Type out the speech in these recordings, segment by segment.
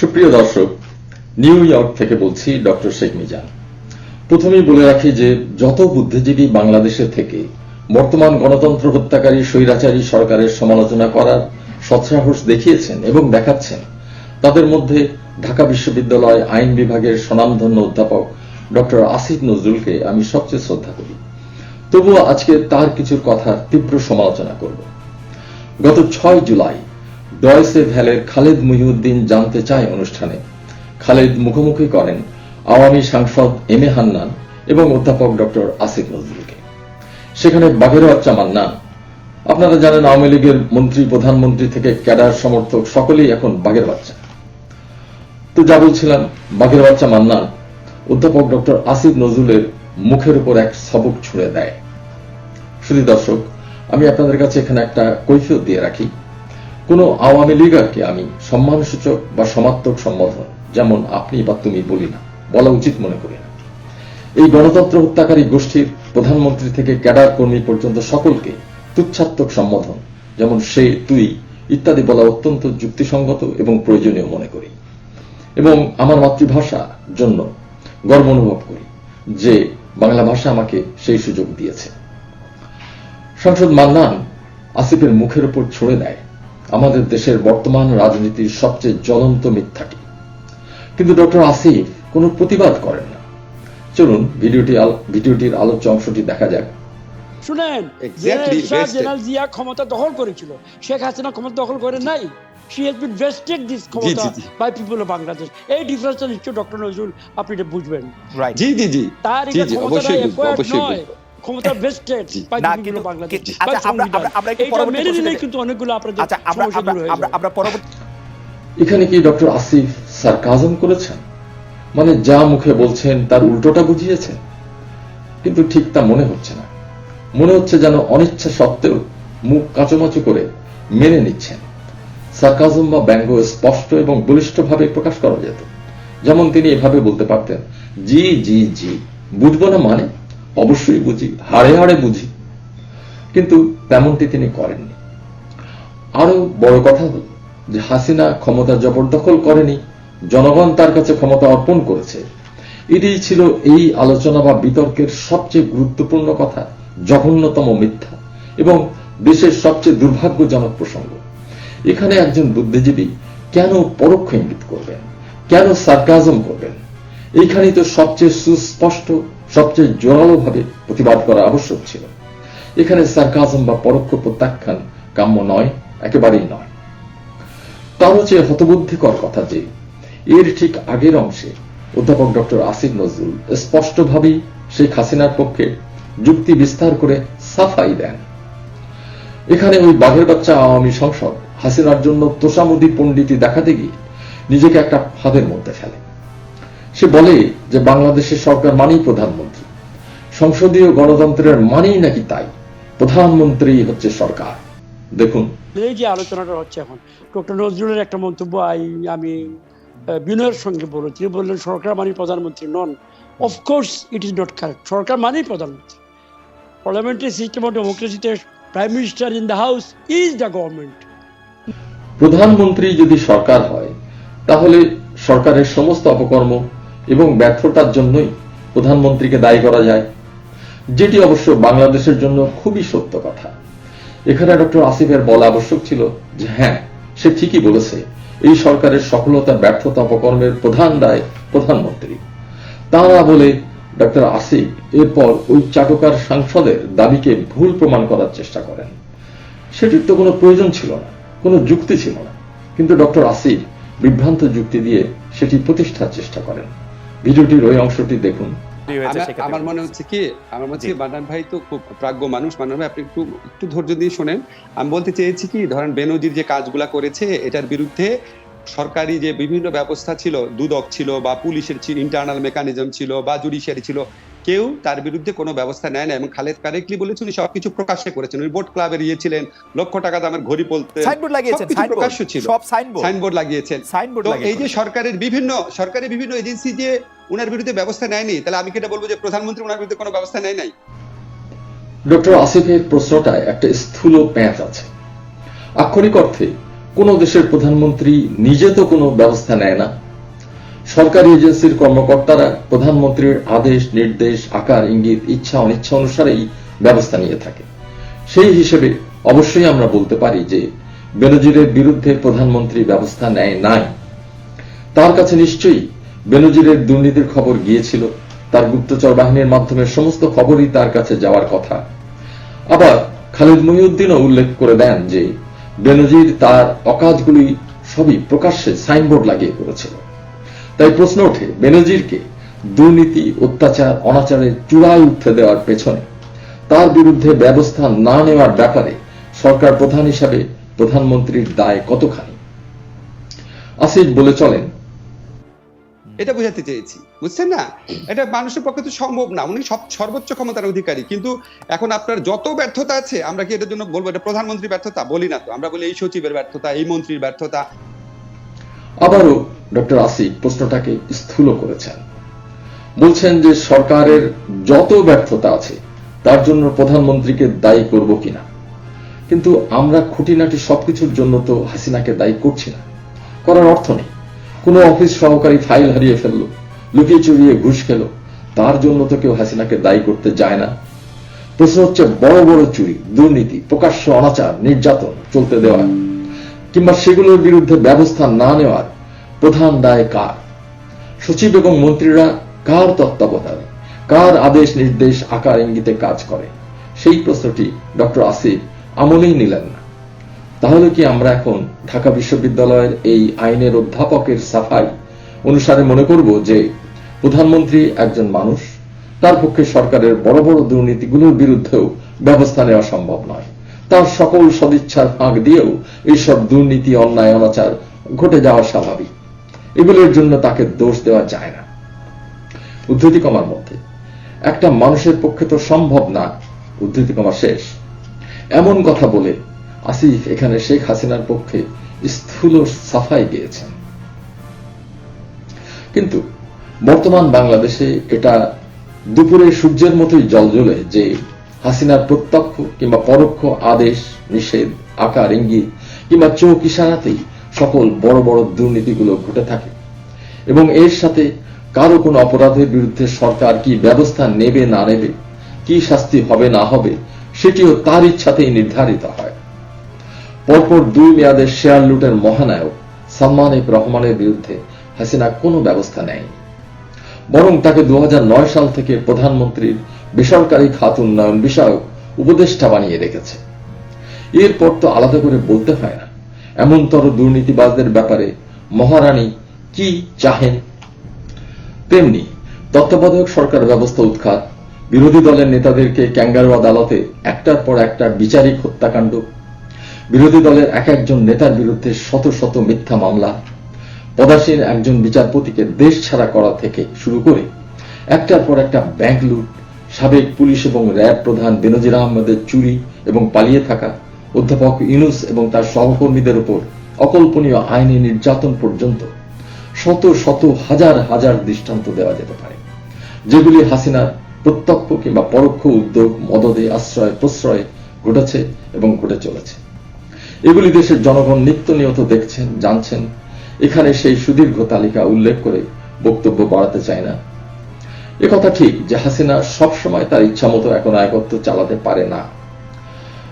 সুপ্রিয় দর্শক, new York থেকে বলছি ডক্টর শেখ মিজান। প্রথমেই বলে রাখি যে, যত বুদ্ধিজীবী বাংলাদেশে থেকে বর্তমান গণতন্ত্র হত্যাকারী, স্বৈরাচারী সরকারের সমালোচনা করার সৎসাহস দেখিয়েছেন এবং দেখাচ্ছেন, তাদের মধ্যে ঢাকা বিশ্ববিদ্যালয় আইন বিভাগের স্বনামধন্য অধ্যাপক ডক্টর আসিফ নজরুলকে আমি সবচেয়ে শ্রদ্ধা করি। তবুও আজকে তার কিছু কথার তীব্র সমালোচনা করব। গত ছয় জুলাই ডয়েসে ভ্যালের খালেদ মহিউদ্দিন জানতে চায় অনুষ্ঠানে। খালেদ মুখোমুখি করেন আওয়ামী সাংসদ এম এ হান্নান এবং অধ্যাপক ডক্টর আসিফ নজরুলকে। সেখানে বাঘের বাচ্চা মান্নান আপনারা জানেন আওয়ামী লীগের মন্ত্রী, প্রধানমন্ত্রী থেকে ক্যাডার সমর্থক সকলেই এখন বাঘের বাচ্চা তো যা বলছিলাম বাঘের বাচ্চা মান্না অধ্যাপক ডক্টর আসিফ নজরুলের মুখের উপর এক সবক ছুঁড়ে দেয়। শুধু দর্শক, আমি আপনাদের কাছে এখানে একটা কৈফিয়ত দিয়ে রাখি। কোনো আওয়ামী লীগারকে আমি সম্মানসূচক বা সমাত্মক সম্বোধন যেমন আপনি বা তুমি বলি না, বলা উচিত মনে করি না। এই গণতন্ত্র হত্যাকারী গোষ্ঠীর প্রধানমন্ত্রী থেকে ক্যাডার কর্মী পর্যন্ত সকলকে তুচ্ছাত্মক সম্বোধন, যেমন সে, তুই, ইত্যাদি বলা অত্যন্ত যুক্তিসঙ্গত এবং প্রয়োজনীয় মনে করি। এবং আমার মাতৃভাষা জন্য গর্ব অনুভব করি যে বাংলা ভাষা আমাকে সেই সুযোগ দিয়েছে। সংসদ মান্নান আসিফের মুখের উপর ছড়ে দেয়। আমাদের দেশের বর্তমান রাজনীতির সবচেয়ে জ্বলন্ত মিথ্যাটি। কিন্তু ডক্টর আসিফ কোনো প্রতিবাদ করেন না। চলুন ভিডিওটি ভিডিওটির আলোচ্য অংশটি দেখা যাক। শুনেন vested. জেনারেল জিয়া ক্ষমতা দখল করেছিল শেখ হাসিনা ক্ষমতা দখল করে নাই। She has been vested this ক্ষমতা। বাই পিপল অফ বাংলাদেশ এই ডিফারেন্সটা নিশ্চয় ডক্টর নজরুল আপনি এটা বুঝবেন। রাইট জি জি জি। তার এটা নয়। বুঝব। ক্ষমতা ভেস্টেড বাই বাংলাদেশ আচ্ছা, আমরা- আমরা- আমরা একটু পরবর্তী মেনে কিন্তু অনেকগুলো আপনাদের আচ্ছা আমরা আমরা আমরা পরবর্তী এখানে কি ডক্টর আসিফ সার্কাজম করেছেন? মানে যা মুখে বলছেন তার উল্টোটা বুঝিয়েছেন? কিন্তু ঠিক তা মনে হচ্ছে না। মনে হচ্ছে যেন অনিচ্ছা সত্ত্বেও মুখ কাঁচুমাচু করে মেনে নিচ্ছেন। সার্কাজম বা ব্যঙ্গ স্পষ্ট এবং বলিষ্ঠভাবে প্রকাশ করা যেত। যেমন তিনি এভাবে বলতে পারতেন জি জি জি বুঝব না মানে? অবশ্যই বুঝি, হাড়ে হাড়ে বুঝি। কিন্তু তেমনটি তিনি করেননি। আরও বড় কথা হল যে হাসিনা ক্ষমতা জবরদখল করেনি, জনগণ তার কাছে ক্ষমতা অর্পণ করেছে। এটাই ছিল এই আলোচনা বা বিতর্কের সবচেয়ে গুরুত্বপূর্ণ কথা, জঘন্যতম মিথ্যা এবং দেশের সবচেয়ে দুর্ভাগ্যজনক প্রসঙ্গ। এখানে একজন বুদ্ধিজীবী কেন পরোক্ষ ইঙ্গিত করবেন? কেন সার্কাজম করবেন? এইখানেই তো সবচেয়ে সুস্পষ্ট সবচেয়ে জোরালোভাবে প্রতিবাদ করা আবশ্যক ছিল। এখানে সার্কাজম বা পরোক্ষ প্রত্যাখ্যান কাম্য নয়, একেবারেই নয়। তারও চেয়ে হতবুদ্ধিকর কথা যে, এর ঠিক আগের অংশে অধ্যাপক ডক্টর আসিফ নজরুল স্পষ্টভাবেই শেখ হাসিনার পক্ষে যুক্তি বিস্তার করে সাফাই দেন। এখানে ওই বাঘের বাচ্চা আওয়ামী সংসদ হাসিনার জন্য তোষামুদি পণ্ডিতি দেখাতে গিয়ে নিজেকে একটা ফাঁদের মধ্যে ফেলে। সে বলে যে বাংলাদেশের সরকার মানেই প্রধানমন্ত্রী। সংসদীয় গণতন্ত্রের মানেই নাকি তাই? প্রধানমন্ত্রী হচ্ছে সরকার। দেখুন। এই যে আলোচনাটা হচ্ছে এখন ডক্টর নজরুলের একটা মন্তব্য আমি বিনয়ের সঙ্গে বলে তিনি বললেন সরকার মানেই প্রধানমন্ত্রী নন। Of course it is not correct সরকার মানেই প্রধানমন্ত্রী। Parliamentary system of ডেমোক্রেসিতে prime minister in the house is the government প্রধানমন্ত্রী যদি সরকার হয় তাহলে সরকারের সমস্ত অপকর্ম এবং ব্যর্থতার জন্যই প্রধানমন্ত্রীকে দায়ী করা যায়, যেটি অবশ্য বাংলাদেশের জন্য খুবই সত্য কথা। এখানে ডক্টর আসিফের বলা আবশ্যক ছিল যে হ্যাঁ সে ঠিকই বলেছে, এই সরকারের সফলতা, ব্যর্থতা অপকর্মের প্রধান দায় প্রধানমন্ত্রী। তা না বলে, ডক্টর আসিফ এরপর ওই চাটকার সাংসদের দাবিকে ভুল প্রমাণ করার চেষ্টা করেন। সেটির তো কোনো প্রয়োজন ছিল না, কোনো যুক্তি ছিল না। কিন্তু ডক্টর আসিফ বিভ্রান্ত যুক্তি দিয়ে সেটি প্রতিষ্ঠার চেষ্টা করেন। ভিডিওটির ওই অংশটি দেখুন। আমার- মনে হচ্ছে কি আমার মনে হচ্ছে। মান্নান ভাই তো খুব প্রাজ্ঞ মানুষ। মান্নান ভাই আপনি একটু একটু ধৈর্য দিয়ে শোনেন। আমি বলতে চেয়েছি কি ধরেন বেনজির যে কাজগুলা করেছে এটার বিরুদ্ধে সরকারি যে বিভিন্ন ব্যবস্থা ছিল দুদক ছিল বা পুলিশের ছিল ইন্টারনাল মেকানিজম ছিল বা জুডিশিয়ারি ছিল কেউ তার বিরুদ্ধে কোনো ব্যবস্থা নেয় না। এবং খালেদ কারেক্টলি বলেছেন উনি সবকিছু প্রকাশ্যে করেছেন। উনি বোট ক্লাবের ইয়ে ছিলেন লক্ষ টাকা দামের ঘড়ি বলতে সাইনবোর্ড লাগিয়েছেন প্রকাশ্য ছিল। সব সাইনবোর্ড। সাইনবোর্ড লাগিয়েছেন। সাইনবোর্ড এই যে সরকারের বিভিন্ন সরকারের বিভিন্ন এজেন্সি যে উনার বিরুদ্ধে ব্যবস্থা নেয়নি তাহলে আমি কি এটা বলব যে প্রধানমন্ত্রী উনার বিরুদ্ধে কোনো ব্যবস্থা নেয় নাই। ডক্টর আসিফের প্রশ্নটায় একটা স্থূল প্যাঁচ আছে। আক্ষরিক অর্থে কোন দেশের প্রধানমন্ত্রী নিজে তো কোনো ব্যবস্থা নেয় না। সরকারি এজেন্সির কর্মকর্তারা প্রধানমন্ত্রীর আদেশ, নির্দেশ, আকার, ইঙ্গিত, ইচ্ছা, অনিচ্ছা অনুসারেই ব্যবস্থা নিয়ে থাকে। সেই হিসেবে অবশ্যই আমরা বলতে পারি যে বেনজিরের বিরুদ্ধে প্রধানমন্ত্রী ব্যবস্থা নেয় নাই। তার কাছে নিশ্চয়ই বেনজিরের দুর্নীতির খবর গিয়েছিল। তার গুপ্তচর বাহিনীর মাধ্যমে সমস্ত খবরই তার কাছে যাওয়ার কথা। আবার খালিদ মহিউদ্দিনও উল্লেখ করে দেন যে বেনজির তার অকাজগুলি সবই প্রকাশ্যে সাইনবোর্ড লাগিয়ে করেছিল। তাই প্রশ্ন ওঠে বেনজিরকে দুর্নীতি অত্যাচার অনাচারের চূড়ায় উঠতে দেওয়ার পেছনে। তার বিরুদ্ধে ব্যবস্থা না নেওয়ার ব্যাপারে সরকার প্রধান হিসাবে প্রধানমন্ত্রীর দায় কতখানি? আসিফ বলে চলেন। এটা বোঝাতে চেয়েছি বুঝছেন না? এটা মানুষের পক্ষে তো সম্ভব না। উনি সব সর্বোচ্চ ক্ষমতার অধিকারী। কিন্তু এখন আপনার যত ব্যর্থতা আছে আমরা কি এটার জন্য বলব? এটা প্রধানমন্ত্রীর ব্যর্থতা? বলি না তো। আমরা বলি এই সচিবের ব্যর্থতা এই মন্ত্রীর ব্যর্থতা। আবারও ডক্টর আসিফ প্রশ্নটাকে স্থূল করেছেন। বলছেন যে সরকারের যত ব্যর্থতা আছে, তার জন্য প্রধানমন্ত্রীকে দায়ী করব কিনা? কিন্তু আমরা খুঁটিনাটি সবকিছুর জন্য তো হাসিনাকে দায়ী করছি না। করার অর্থ নেই। কোনো অফিস সহকারী ফাইল হারিয়ে ফেলল, লুকিয়ে চুরিয়ে ঘুষ খেলো, তার জন্য তো কেউ হাসিনাকে দায়ী করতে যায় না। প্রশ্ন হচ্ছে বড় বড় চুরি, দুর্নীতি, প্রকাশ্য অনাচার, নির্যাতন চলতে দেওয়া, কিংবা সেগুলোর বিরুদ্ধে ব্যবস্থা না নেওয়ার প্রধান দায় কার? সচিব এবং মন্ত্রীরা কার তত্ত্বাবধানে, কার আদেশ নির্দেশ আকার ইঙ্গিতে কাজ করে? সেই প্রশ্নটি ডক্টর আসিফ আমলেই নিলেন না। তাহলে কি আমরা এখন ঢাকা বিশ্ববিদ্যালয়ের এই আইনের অধ্যাপকের সাফাই অনুসারে মনে করব যে প্রধানমন্ত্রী একজন মানুষ, তার পক্ষে সরকারের বড় বড় দুর্নীতিগুলোর বিরুদ্ধেও ব্যবস্থা নেওয়া সম্ভব নয়। তার সকল সদিচ্ছার ফাঁক দিয়েও এইসব দুর্নীতি, অন্যায়, অনাচার ঘটে যাওয়া স্বাভাবিক। এগুলোর জন্য তাকে দোষ দেওয়া যায় না। উদ্ধৃতি কমার মধ্যে, একটা মানুষের পক্ষে তো সম্ভব না উদ্ধৃতি কমা শেষ। এমন কথা বলে আসিফ এখানে শেখ হাসিনার পক্ষে স্থূল সাফাই গিয়েছেন কিন্তু বর্তমান বাংলাদেশে এটা দুপুরে সূর্যের মতোই জলজলে যে হাসিনার প্রত্যক্ষ কিংবা পরোক্ষ আদেশ, নিষেধ, আকার, ইঙ্গিত কিংবা চোখ ইশারাতেই সকল বড় বড় দুর্নীতিগুলো ঘটে থাকে। এবং এর সাথে কারও কোনো অপরাধের বিরুদ্ধে সরকার কি ব্যবস্থা নেবে না নেবে, কি শাস্তি হবে না হবে, সেটিও তার ইচ্ছাতেই নির্ধারিত হয়। পরপর দুই মেয়াদের শেয়ার লুটের মহানায়ক সালমান এফ রহমানের বিরুদ্ধে হাসিনা কোনো ব্যবস্থা নেয়নি। বরং তাকে দু হাজার নয় সাল থেকে প্রধানমন্ত্রীর বেসরকারি খাত উন্নয়ন বিষয়ক উপদেষ্টা বানিয়ে রেখেছে। এরপর তো আলাদা করে বলতে হয় না। এমনতর দুর্নীতিবাজদের ব্যাপারে, মহারানী কি চাহেন? তেমনি তত্ত্বাবধায়ক সরকার ব্যবস্থা উৎখাত, বিরোধী দলের নেতাদেরকে ক্যাঙ্গারু আদালতে একটার পর একটা বিচারিক হত্যাকাণ্ড, বিরোধী দলের এক একজন নেতার বিরুদ্ধে শত শত মিথ্যা মামলা, পদাসীন একজন বিচারপতিকে দেশ ছাড়া করা থেকে শুরু করে একটার পর একটা ব্যাংক লুট, সাবেক পুলিশ এবং র্যাব প্রধান বেনজির আহমেদের চুরি এবং পালিয়ে থাকা অধ্যাপক ইউনুস এবং তার সহকর্মীদের উপর অকল্পনীয় আইনি নির্যাতন পর্যন্ত শত শত হাজার হাজার দৃষ্টান্ত দেওয়া যেতে পারে। যেগুলি হাসিনার প্রত্যক্ষ কিংবা পরোক্ষ উদ্যোগ, মদদে আশ্রয়, প্রশ্রয়ে ঘটেছে এবং ঘটে চলেছে। এগুলি দেশের জনগণ নিত্য নিয়ত দেখছেন, জানছেন। এখানে সেই সুদীর্ঘ তালিকা উল্লেখ করে বক্তব্য বাড়াতে চায় না। একথা ঠিক যে হাসিনা সবসময় তার ইচ্ছা মতো এখন নায়কত্ব চালাতে পারে না।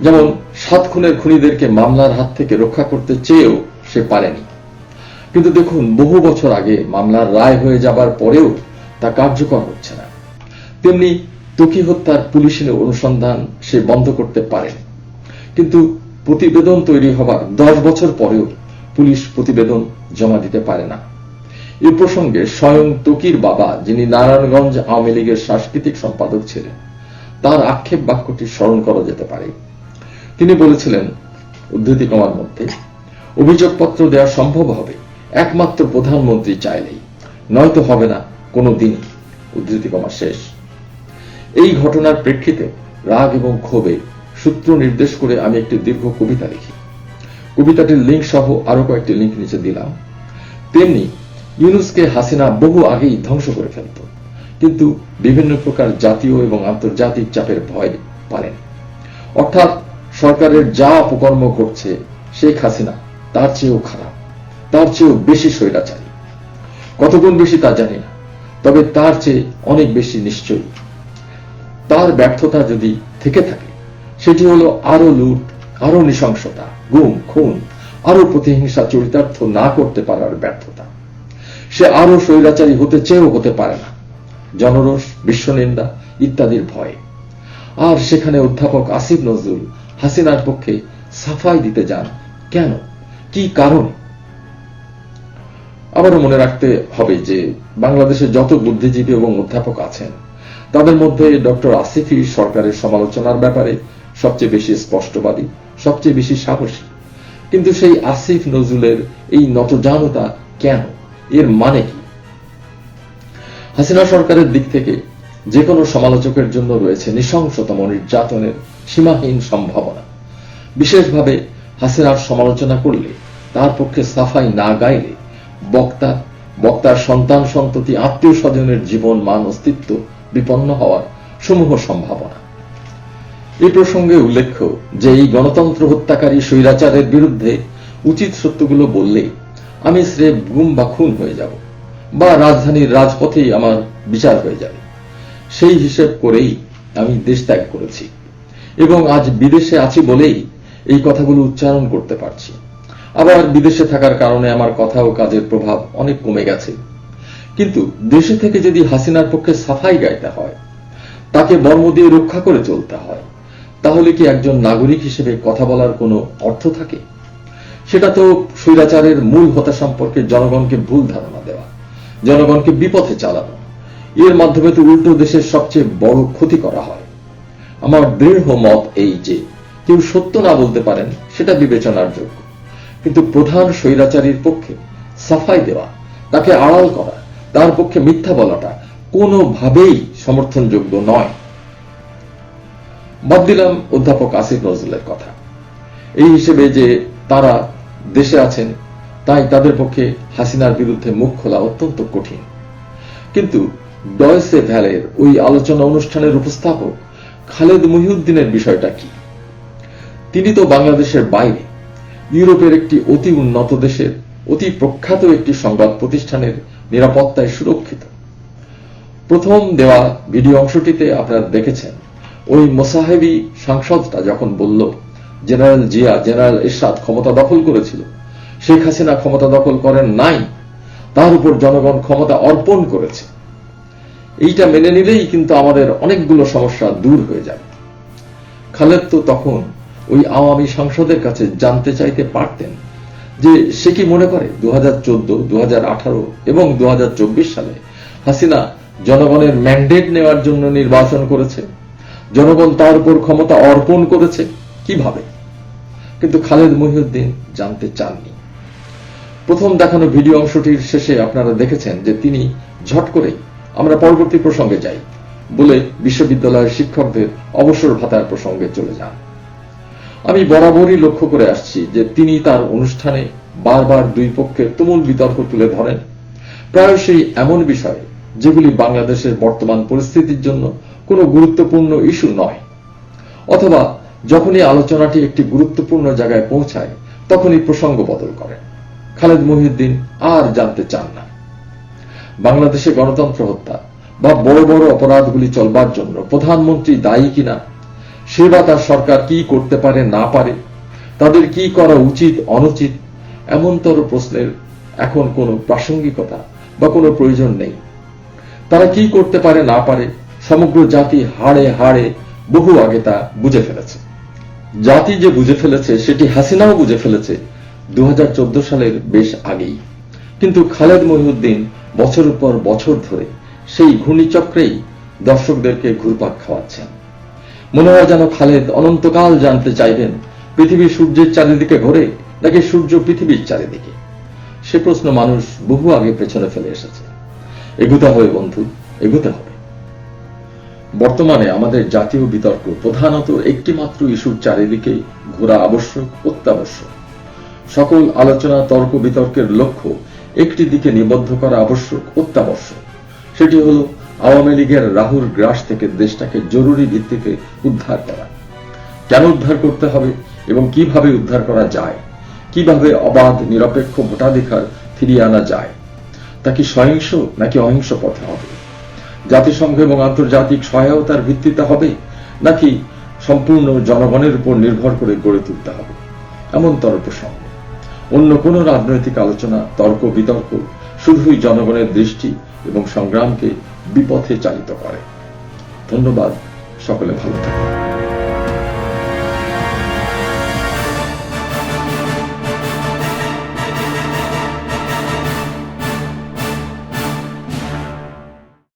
যেমন সাত খুনের খুনিদেরকে মামলার হাত থেকে রক্ষা করতে চেয়েও সে পারেনি। কিন্তু দেখুন, বহু বছর আগে মামলার রায় হয়ে যাবার পরেও তা কার্যকর হচ্ছে না। তেমনি তকি হত্যার পুলিশের অনুসন্ধান সে বন্ধ করতে পারে কিন্তু প্রতিবেদন তৈরি হবার দশ বছর পরেও পুলিশ প্রতিবেদন জমা দিতে পারে না। এ প্রসঙ্গে স্বয়ং তকির বাবা, যিনি নারায়ণগঞ্জ আওয়ামী লীগের সাংস্কৃতিক সম্পাদক ছিলেন, তার আক্ষেপ বাক্যটি স্মরণ করা যেতে পারে। তিনি বলেছিলেন, উদ্ধৃতি কমার মধ্যে। অভিযোগপত্র দেওয়া সম্ভব হবে। একমাত্র প্রধানমন্ত্রী চাইলেই। নয়তো হবে না কোনো দিনই উদ্ধৃতি কমা শেষ। এই ঘটনার প্রেক্ষিতে রাগ এবং ক্ষোভে সূত্র নির্দেশ করে আমি একটি দীর্ঘ কবিতা লিখি। কবিতাটির লিঙ্ক সহ আরও কয়েকটি লিঙ্ক নিচে দিলাম। তেমনি ইউনুসকে হাসিনা বহু আগেই ধ্বংস করে ফেলত, কিন্তু বিভিন্ন প্রকার জাতীয় এবং আন্তর্জাতিক চাপের ভয় পারেন অর্থাৎ সরকারের যা অপকর্ম ঘটছে শেখ হাসিনা, তার চেয়েও খারাপ, তার চেয়েও বেশি স্বৈরাচারী। কত গুণ বেশি তা জানি না, তবে তার চেয়ে অনেক বেশি নিশ্চয়ই। তার ব্যর্থতা যদি থেকে থাকে, সেটি হলো আরও লুট, আরও নৃশংসতা, গুম, খুন, আরও প্রতিহিংসা চরিতার্থ না করতে পারার ব্যর্থতা। সে আরও স্বৈরাচারী হতে চেয়েও হতে পারে না। জনরোষ, বিশ্বনিন্দা ইত্যাদির ভয়ে। আর সেখানে অধ্যাপক আসিফ নজরুল হাসিনার পক্ষে সাফাই দিতে যান। কেন? কি কারণ? আবারও মনে রাখতে হবে যে বাংলাদেশে যত বুদ্ধিজীবী এবং অধ্যাপক আছেন, তাদের মধ্যে ডক্টর আসিফই সরকারের সমালোচনার ব্যাপারে সবচেয়ে বেশি স্পষ্টবাদী, সবচেয়ে বেশি সাহসী। কিন্তু সেই আসিফ নজরুলের এই নতজানতা কেন? এর মানে কি? হাসিনা সরকারের দিক থেকে যে কোনো সমালোচকের জন্য রয়েছে নৃশংসতম নির্যাতনের সীমাহীন সম্ভাবনা। বিশেষভাবে হাসিনার সমালোচনা করলে, তার পক্ষে সাফাই না গাইলে, বক্তা, বক্তার সন্তান সন্ততি আত্মীয় স্বজনের জীবন, মান, অস্তিত্ব বিপন্ন হওয়ার সমূহ সম্ভাবনা। এই প্রসঙ্গে উল্লেখ্য যে, এই গণতন্ত্র হত্যাকারী স্বৈরাচারের বিরুদ্ধে উচিত সত্যগুলো বললে, আমি স্রেফ গুম বা খুন হয়ে যাব, বা রাজধানীর রাজপথেই আমার বিচার হয়ে যাবে। সেই হিসেব করেই আমি দেশ ত্যাগ করেছি। এবং আজ বিদেশে আছি বলেই এই কথাগুলো উচ্চারণ করতে পারছি। আবার বিদেশে থাকার কারণে আমার কথা ও কাজের প্রভাব অনেক কমে গেছে। কিন্তু দেশে থেকে যদি হাসিনার পক্ষে সাফাই গাইতে হয়, তাকে বর্ম দিয়ে রক্ষা করে চলতে হয়, তাহলে কি একজন নাগরিক হিসেবে কথা বলার কোনো অর্থ থাকে? সেটা তো স্বৈরাচারের মূল হতা সম্পর্কে জনগণকে ভুল ধারণা দেওয়া, জনগণকে বিপথে চালানো। এর মাধ্যমে তো উল্টো দেশের সবচেয়ে বড় ক্ষতি করা হয়। আমার দৃঢ় মত এই যে, কেউ সত্য না বলতে পারেন, সেটা বিবেচনার যোগ্য। কিন্তু প্রধান স্বৈরাচারীর পক্ষে সাফাই দেওয়া, তাকে আড়াল করা, তার পক্ষে মিথ্যা বলাটা কোনোভাবেই সমর্থনযোগ্য নয়। বাদ দিলাম অধ্যাপক আসিফ নজরুলের কথা। এই হিসেবে যে তারা দেশে আছেন, তাই তাদের পক্ষে হাসিনার বিরুদ্ধে মুখ খোলা অত্যন্ত কঠিন। কিন্তু ডয়সে ভ্যালের ওই আলোচনা অনুষ্ঠানের উপস্থাপক খালেদ মহিউদ্দিনের বিষয়টা কি? তিনি তো বাংলাদেশের বাইরে। ইউরোপের একটি অতি উন্নত দেশের, অতি প্রখ্যাত একটি সংবাদ প্রতিষ্ঠানের নিরাপত্তায় সুরক্ষিত। প্রথম দেওয়া ভিডিও অংশটিতে আপনারা দেখেছেন, ওই মোসাহেবি সাংসদটা যখন বলল, জেনারেল জিয়া, জেনারেল এরশাদ ক্ষমতা দখল করেছিল, শেখ হাসিনা ক্ষমতা দখল করেন নাই, তার উপর জনগণ ক্ষমতা অর্পণ করেছে। এইটা মেনে নিলেই কিন্তু আমাদের অনেকগুলো সমস্যা দূর হয়ে যাবে। খালেদ তো তখন ওই আওয়ামী সংসদের কাছে জানতে চাইতে পারতেন যে সে কি মনে করে দু হাজার চোদ্দ দু এবং দু হাজার চব্বিশ সালে হাসিনা জনগণের ম্যান্ডেট নেওয়ার জন্য নির্বাচন করেছে, জনগণ তার উপর ক্ষমতা অর্পণ করেছে, কীভাবে? কিন্তু খালেদ মহিউদ্দিন জানতে চাননি। প্রথম দেখানো ভিডিও অংশটির শেষে আপনারা দেখেছেন যে তিনি ঝট করেই আমরা পরবর্তী প্রসঙ্গে যাই। বলে বিশ্ববিদ্যালয়ের শিক্ষকদের অবসর ভাতার প্রসঙ্গে চলে যান। আমি বরাবরই লক্ষ্য করে আসছি যে তিনি তার অনুষ্ঠানে বারবার দুই পক্ষের তুমুল বিতর্ক তুলে ধরেন। প্রায়শই এমন বিষয় যেগুলি বাংলাদেশের বর্তমান পরিস্থিতির জন্য কোনো গুরুত্বপূর্ণ ইস্যু নয়। অথবা যখনই আলোচনাটি একটি গুরুত্বপূর্ণ জায়গায় পৌঁছায়, তখনই প্রসঙ্গ বদল করেন খালেদ মহিউদ্দিন আর জানতে চান না। বাংলাদেশে গণতন্ত্র হত্যা বা বড় বড় অপরাধগুলি চলবার জন্য প্রধানমন্ত্রী দায়ী কিনা? সে বা তার সরকার কি করতে পারে, না পারে? তাদের কি করা উচিত, অনুচিত? এমনতর প্রশ্নের এখন কোনো প্রাসঙ্গিকতা বা কোনো প্রয়োজন নেই। তারা কি করতে পারে, না পারে? সমগ্র জাতি হাড়ে হাড়ে বহু আগে তা বুঝে ফেলেছে। জাতি যে বুঝে ফেলেছে, সেটি হাসিনাও বুঝে ফেলেছে দু হাজার চোদ্দ সালের বেশ আগেই। কিন্তু খালেদ মহিউদ্দিন বছরের পর বছর ধরে সেই ঘূর্ণিচক্রেই দর্শকদেরকে ঘুরপাক খাওয়াচ্ছেন। মনে হয় যেন খালেদ অনন্তকাল জানতে চাইবেন পৃথিবী সূর্যের চারিদিকে ঘোরে নাকি সূর্য পৃথিবীর চারিদিকে। সে প্রশ্ন মানুষ বহু আগে পেছনে ফেলে এসেছে। এগুতে হবে বন্ধু, এগুতে হবে। বর্তমানে আমাদের জাতীয় বিতর্ক প্রধানত একটি মাত্র ইস্যুর চারিদিকে ঘোরা আবশ্যক, অত্যাবশ্যক। সকল আলোচনা, তর্ক, বিতর্কের লক্ষ্য একটি দিকে নিবদ্ধ করা আবশ্যক অত্যাবশ্যক। সেটি হলো আওয়ামী লীগের রাহুর গ্রাস থেকে দেশটাকে জরুরি ভিত্তিতে উদ্ধার করা। কেন উদ্ধার করতে হবে এবং কীভাবে উদ্ধার করা যায়? কীভাবে অবাধ, নিরপেক্ষ ভোটাধিকার ফিরিয়ে আনা যায়? তা কি সহিংস নাকি অহিংস পথে হবে? জাতিসংঘ এবং আন্তর্জাতিক সহায়তার ভিত্তিতে হবে নাকি সম্পূর্ণ জনগণের উপর নির্ভর করে গড়ে তুলতে হবে? এমনতর প্রসঙ্গ অন্য কোন রাজনৈতিক আলোচনা, তর্ক, বিতর্ক শুধুই জনগণের দৃষ্টি এবং সংগ্রামকে বিপথে চালিত করে। ধন্যবাদ, সকলে ভালো থাকুন।